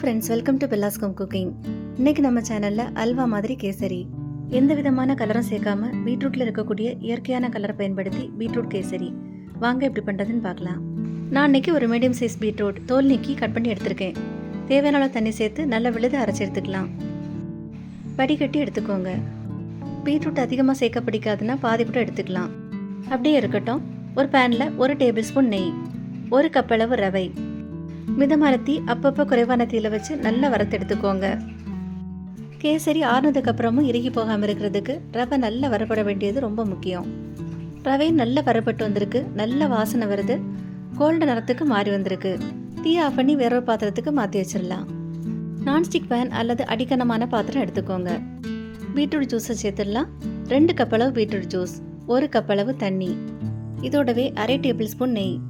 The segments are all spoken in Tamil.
ஃப்ரெண்ட்ஸ் வெல்கம் டு பெல்லாஸ்கம் குக்கிங் இன்னைக்கு நம்ம சேனல்ல அல்வா மாதிரி கேசரி. எந்த விதமான கலரும் சேர்க்காம பீட்ரூட்ல இருக்கக்கூடிய இயற்கையான கலரை பயன்படுத்தி பீட்ரூட் கேசரி. வாங்க எப்படி பண்ணுறதுன்னு பார்க்கலாம். நான் இன்னைக்கு ஒரு மீடியம் சைஸ் பீட்ரூட் தோல் நீக்கி கட் பண்ணி எடுத்திருக்கேன். தேவையான அளவு தண்ணி சேர்த்து நல்லா விழுது அரைச்சி எடுத்துக்கலாம். வடிகட்டி எடுத்துக்கோங்க. பீட்ரூட் அதிகமாக சேர்க்க பிடிக்காதுன்னா பாதி கூட எடுத்துக்கலாம். அப்படியே இருக்கட்டும். ஒரு பேனில் ஒரு டேபிள் ஸ்பூன் நெய் ஒரு கப் அளவு ரவை மிதமான தீ அப்பப்போ குறைவான தீயில வச்சு நல்லா வறுத்து எடுத்துக்கோங்க கேசரி ஆறுனதுக்கு அப்புறமும் இறுகி போகாமல் இருக்கிறதுக்கு ரவை நல்லா வரப்பட வேண்டியது ரொம்ப முக்கியம். ரவை நல்லா வரப்பட்டு வந்திருக்கு நல்ல வாசனை வருது கோல்டு நிறத்துக்கு மாறி வந்திருக்கு. தீ ஆஃப் பண்ணி வேறொரு பாத்திரத்துக்கு மாற்றி வச்சிடலாம். நான்ஸ்டிக் பேன் அல்லது அடிக்கனமான பாத்திரம் எடுத்துக்கோங்க. பீட்ரூட் ஜூஸை சேர்த்துடலாம். ரெண்டு கப் அளவு பீட்ரூட் ஜூஸ் ஒரு கப் அளவு தண்ணி. இதோடவே அரை டேபிள் ஸ்பூன் நெய்.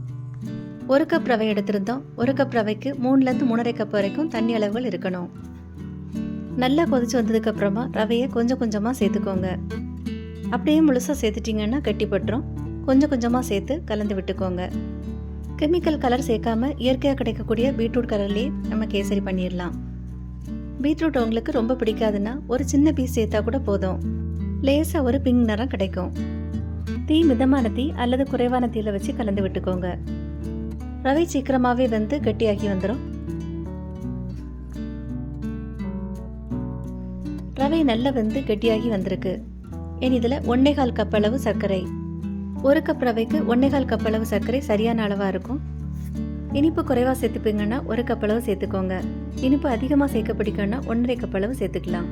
ஒரு கப் ரவை எடுத்திருந்தோம். ஒரு கப் ரவைக்கு மூணுலேருந்து மூணரை கப் வரைக்கும் தண்ணி அளவுகள் இருக்கணும். நல்லா கொதிச்சு வந்ததுக்கு அப்புறமா ரவையை கொஞ்சம் கொஞ்சமாக சேர்த்துக்கோங்க. அப்படியே முழுசாக சேர்த்துட்டிங்கன்னா கட்டிப்பட்டுரும். கொஞ்சம் கொஞ்சமாக சேர்த்து கலந்து விட்டுக்கோங்க. கெமிக்கல் கலர் சேர்க்காம இயற்கையாக கிடைக்கக்கூடிய பீட்ரூட் கலர்லேயே நம்ம கேசரி பண்ணிடலாம் பீட்ரூட் உங்களுக்கு ரொம்ப பிடிக்காதுன்னா ஒரு சின்ன பீஸ் சேர்த்தா கூட போதும். லேசாக ஒரு பிங்க் நிறம் கிடைக்கும். தீ மிதமான தீ அல்லது குறைவான தீயில வச்சு கலந்து விட்டுக்கோங்க. ரவை சீக்கிரமாவே வந்து கெட்டியாகி வந்துடும் ரவை நல்லா வந்து கெட்டியாகி வந்திருக்கு. இனி இதில் ஒன்னேகால் கப் அளவு சர்க்கரை. ஒரு கப் ரவைக்கு ஒன்னேகால் கப் அளவு சர்க்கரை சரியான அளவாக இருக்கும். இனிப்பு குறைவாக சேர்த்துப்பீங்கன்னா ஒரு கப் அளவு சேர்த்துக்கோங்க. இனிப்பு அதிகமாக சேர்க்க பிடிக்கும்னா ஒன்றரை கப் அளவு சேர்த்துக்கலாம்.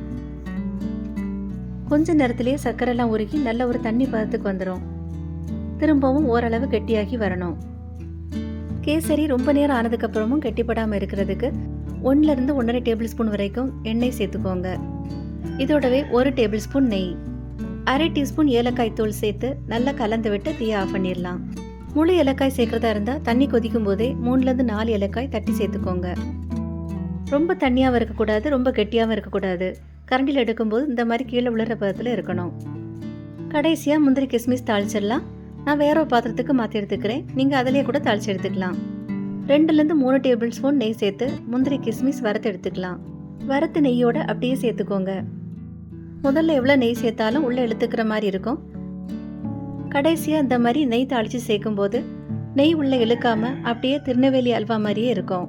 கொஞ்ச நேரத்திலேயே சர்க்கரைலாம் உருகி நல்ல ஒரு தண்ணி பதத்துக்கு வந்துடும் திரும்பவும் ஓரளவு கெட்டியாகி வரணும். கேசரி ரொம்ப நேரம் ஆனதுக்கு அப்புறமும் கெட்டிப்படாமல் இருக்கிறதுக்கு ஒன்றுலேருந்து ஒன்றரை டேபிள் ஸ்பூன் வரைக்கும் எண்ணெய் சேர்த்துக்கோங்க. இதோடவே ஒரு டேபிள் ஸ்பூன் நெய் அரை டீஸ்பூன் ஏலக்காய் தூள் சேர்த்து நல்லா கலந்து விட்டு தீயை ஆஃப் பண்ணிடலாம். முழு ஏலக்காய் சேர்க்கறதா இருந்தால் தண்ணி கொதிக்கும் போதே மூணுலேருந்து நாலு ஏலக்காய் தட்டி சேர்த்துக்கோங்க. ரொம்ப தண்ணியாகவும் இருக்கக்கூடாது ரொம்ப கெட்டியாகவும் இருக்கக்கூடாது. கரண்டில் எடுக்கும்போது இந்த மாதிரி கீழே விழுற பதத்தில் இருக்கணும். கடைசியாக முந்திரி கிஸ்மிஸ் தாளிச்சிடலாம். நான் வேற ஒரு பாத்திரத்துக்கு மாற்றி எடுத்துக்கிறேன். நீங்கள் அதிலேயே கூட தாளிச்சு எடுத்துக்கலாம். ரெண்டுலேருந்து மூணு டேபிள் ஸ்பூன் நெய் சேர்த்து முந்திரி கிஸ்மிஸ் வறுத்து எடுத்துக்கலாம். வறுத்து நெய்யோட அப்படியே சேர்த்துக்கோங்க. முதல்ல எவ்வளோ நெய் சேர்த்தாலும் உள்ளே இழுத்துக்கிற மாதிரி இருக்கும். கடைசியாக இந்த மாதிரி நெய் தாளித்து சேர்க்கும்போது நெய் உள்ளே இழுக்காம அப்படியே திருநெல்வேலி அல்வா மாதிரியே இருக்கும்.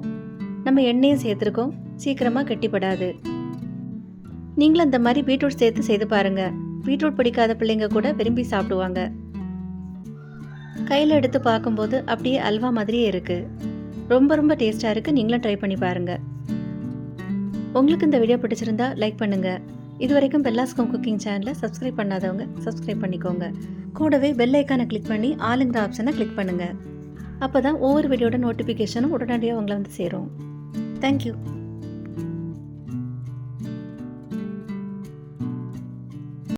நம்ம எண்ணெயும் சேர்த்துருக்கோம். சீக்கிரமாக கெட்டிப்படாது. நீங்களும் இந்த மாதிரி பீட்ரூட் சேர்த்து செய்து பாருங்கள் பீட்ரூட் பிடிக்காத பிள்ளைங்க கூட விரும்பி சாப்பிடுவாங்க. கையில் எடுத்து பார்க்கும்போது அப்படியே அல்வா மாதிரியே இருக்குது ரொம்ப ரொம்ப டேஸ்ட்டாக இருக்குது நீங்களும் ட்ரை பண்ணி பாருங்கள் உங்களுக்கு இந்த வீடியோ பிடிச்சிருந்தா லைக் பண்ணுங்கள் இது வரைக்கும் பெல்லாஸ்கோம் குக்கிங் சேனலை சப்ஸ்கிரைப் பண்ணாதவங்க சப்ஸ்கிரைப் பண்ணிக்கோங்க. கூடவே பெல் ஐக்கானை கிளிக் பண்ணி ஆளுங்கிற ஆப்ஷனை கிளிக் பண்ணுங்கள் அப்போ தான் ஒவ்வொரு வீடியோட நோட்டிஃபிகேஷனும் உடனடியாக உங்களை வந்து சேரும். தேங்க்யூ